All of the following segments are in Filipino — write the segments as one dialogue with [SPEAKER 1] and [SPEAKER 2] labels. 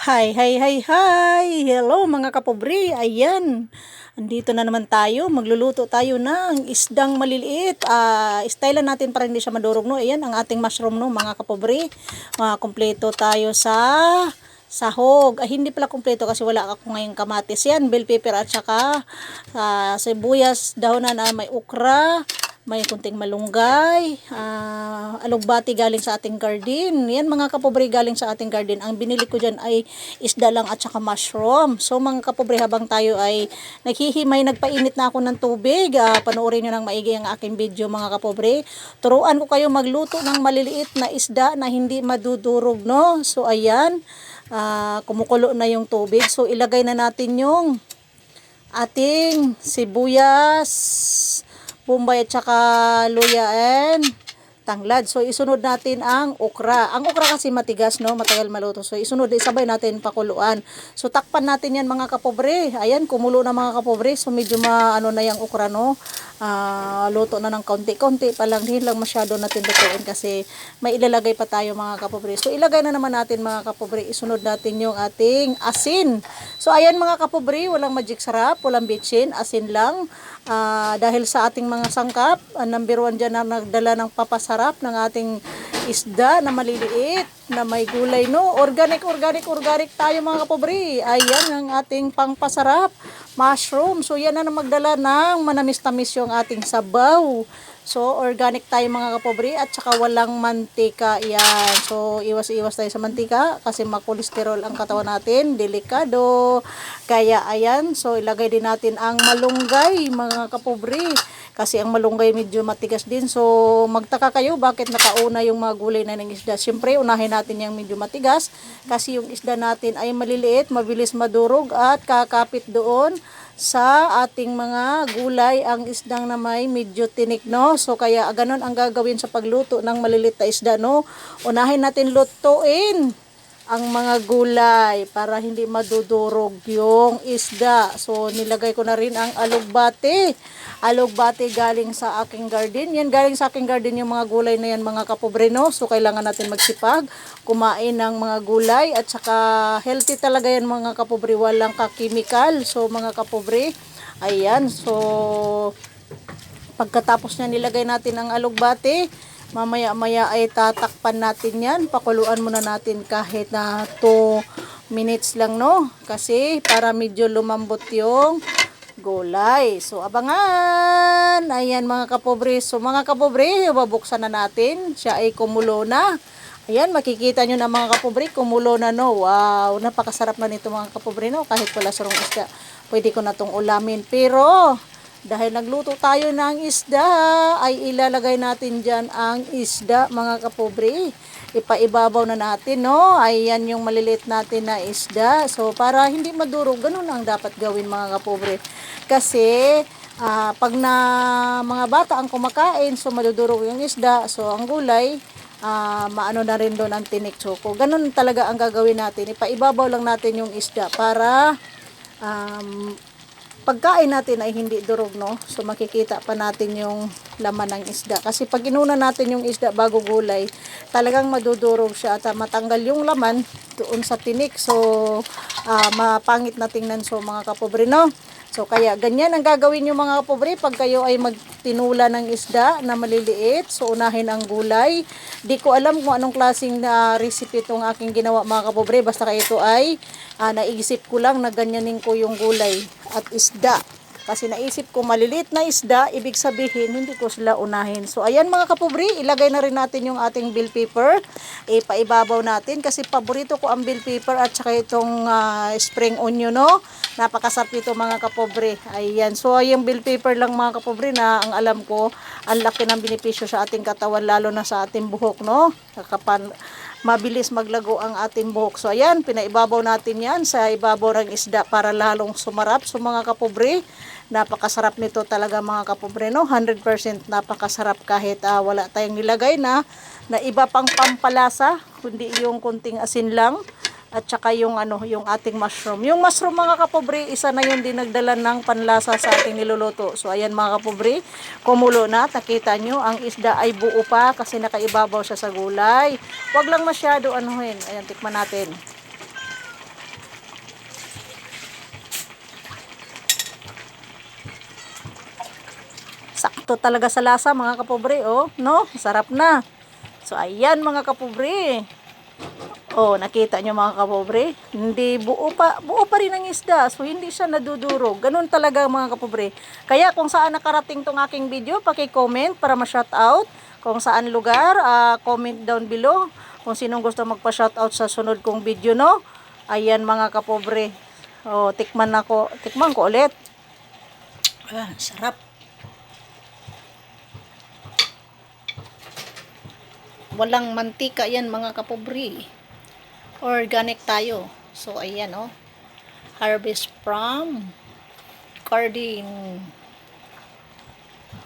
[SPEAKER 1] Hi, hi, hi, hi! Hello mga kapobre! Ayan! Andito na naman tayo. Magluluto tayo ng isdang maliliit. Ah, stylean natin para hindi siya madurog, no? Ayan, ang ating mushroom, no, mga kapobre. Mga kompleto tayo sa sahog. Ay, hindi pala kompleto kasi wala ako ngayong kamatis. Yan, bell pepper at saka ah, sibuyas, dahonan na may ukra, may kunting malunggay, ah, alugbati galing sa ating garden. Yan mga kapobre galing sa ating garden. Ang binili ko dyan ay isda lang at saka mushroom. So mga kapobre habang tayo ay naghihimay, nagpainit na ako ng tubig. Ah, panoorin nyo ng maigi ang aking video mga kapobre. Turuan ko kayo magluto ng maliliit na isda na hindi madudurog no. So ayan, ah, kumukulo na yung tubig. So ilagay na natin yung ating sibuyas, bombay at saka luya and tanglad. So isunod natin ang okra. Ang okra kasi matigas no, matagal maluto. So isunod isabay natin pakuluan. So takpan natin yan mga kapobre. Ayan, kumulo na mga kapobre. So medyo maano na yung okra no. Ah, luto na ng konti-konti pa lang. Hindi lang masyado natin lutuin kasi may ilalagay pa tayo mga kapobre. So ilagay na naman natin mga kapobre. Isunod natin yung ating asin. So ayan mga kapobre, walang magic sarap, walang bitchin, asin lang. Ah, dahil sa ating mga sangkap, ah, number one dyan na nagdala ng papasarap ng ating isda na maliliit, na may gulay, no? Organic, organic, organic tayo mga kapobre. Ayan ang ating pangpasarap, mushroom. So yan na magdala ng manamis-tamis yung ating sabaw. So, organic tayo mga kapobre at saka walang mantika. Yan. So, iwas-iwas tayo sa mantika kasi makolesterol ang katawan natin. Delikado. Kaya, ayan. So, ilagay din natin ang malunggay mga kapobre. Kasi ang malunggay medyo matigas din. So, magtaka kayo bakit nakauna yung mga gulay na ng isda. Siyempre, unahin natin yung medyo matigas. Kasi yung isda natin ay maliliit, mabilis madurog at kakapit doon sa ating mga gulay ang isdang na may medyo tinik no? So kaya ganun ang gagawin sa pagluto ng malilit na isda no? Unahin natin lutuin ang mga gulay para hindi madudurog yung isda. So nilagay ko na rin ang alugbate alugbate galing sa aking garden. Yan galing sa aking garden yung mga gulay na yan mga kapobre no? So kailangan natin magsipag kumain ng mga gulay. At saka healthy talaga yan mga kapobre. Walang kakimikal. So mga kapobre ayan. So pagkatapos niya nilagay natin ang alugbate mamaya maya ay tatakpan natin yan. Pakuluan muna natin kahit na 2 minutes lang no? Kasi para medyo lumambot yung gulay. So abangan! Ayan mga kapobre. So mga kapobre babuksan na natin. Siya ay kumulo na. Ayan, makikita nyo na mga kapobre, kumulo na no. Wow, napakasarap na nito mga kapobre no. Kahit wala sarong isda, pwede ko na tong ulamin. Pero, dahil nagluto tayo ng isda, ay ilalagay natin dyan ang isda mga kapobre. Ipaibabaw na natin, no? Ayan yung maliliit natin na isda. So, para hindi madurog, ganun ang dapat gawin mga kapobre. Kasi, ah, pag na mga bata ang kumakain, so madudurog yung isda. So, ang gulay, ah, maano na rin doon ang tinik choco. Ganun talaga ang gagawin natin. Ipaibabaw lang natin yung isda para um, pagkain natin ay hindi durog, no? So, makikita pa natin yung laman ng isda. Kasi pag inuna natin yung isda bago gulay, talagang madudurog siya at ah, matanggal yung laman doon sa tinik. So, ah, mapangit na tingnan so mga kapobre, no? So, kaya ganyan ang gagawin yung mga kapobre pag kayo ay magtinula ng isda na maliliit. So, unahin ang gulay. Di ko alam kung anong klaseng na recipe itong aking ginawa mga kapobre. Basta kayo ito ay ah, naisip ko lang na ganyanin ko yung gulay at isda. Kasi naisip ko maliliit na isda, ibig sabihin hindi ko sila unahin. So ayan mga kapobre, ilagay na rin natin yung ating bill paper. Ipaibabaw natin kasi paborito ko ang bill paper at saka itong ah, spring onion no. Napakasarap nito mga kapobre. Ayan. So yung bill paper lang mga kapobre na ang alam ko, ang laki ng benepisyo sa ating katawan lalo na sa ating buhok no. Kapan mabilis maglago ang ating buhok. So ayan, pinaibabaw natin yan sa ibabaw ng isda para lalong sumarap. So mga kapobre, napakasarap nito talaga mga kapobre no 100% napakasarap kahit ah, wala tayong nilagay na na iba pang pampalasa kundi yung kunting asin lang at saka yung ano, yung ating mushroom. Yung mushroom mga kapobre, isa na yun din nagdala ng panlasa sa ating niluluto. So ayan mga kapobre, kumulo na, nakita nyo, ang isda ay buo pa kasi nakaibabaw siya sa gulay. Huwag lang masyado anuhin. Ayan, tikman natin. Sakto talaga sa lasa mga kapobre, oh. No? Sarap na. So ayan mga kapobre. Oh, nakita nyo mga kapobre? Hindi buo pa, buo pa rin ang isda. So, hindi siya nadudurog. Ganun talaga mga kapobre. Kaya kung saan nakarating tong aking video, paki-comment para ma-shoutout. Kung saan lugar, ah, comment down below. Kung sinong gusto magpa-shoutout sa sunod kong video, no? Ayan mga kapobre. Oh, tikman ako. Tikman ko ulit. Ah, sarap. Walang mantika yan mga kapobre. Organic tayo. So, ayan oh. Harvest from garden.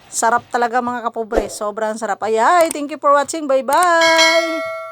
[SPEAKER 1] Sarap talaga mga kapobre. Sobrang sarap. Ay, thank you for watching. Bye-bye!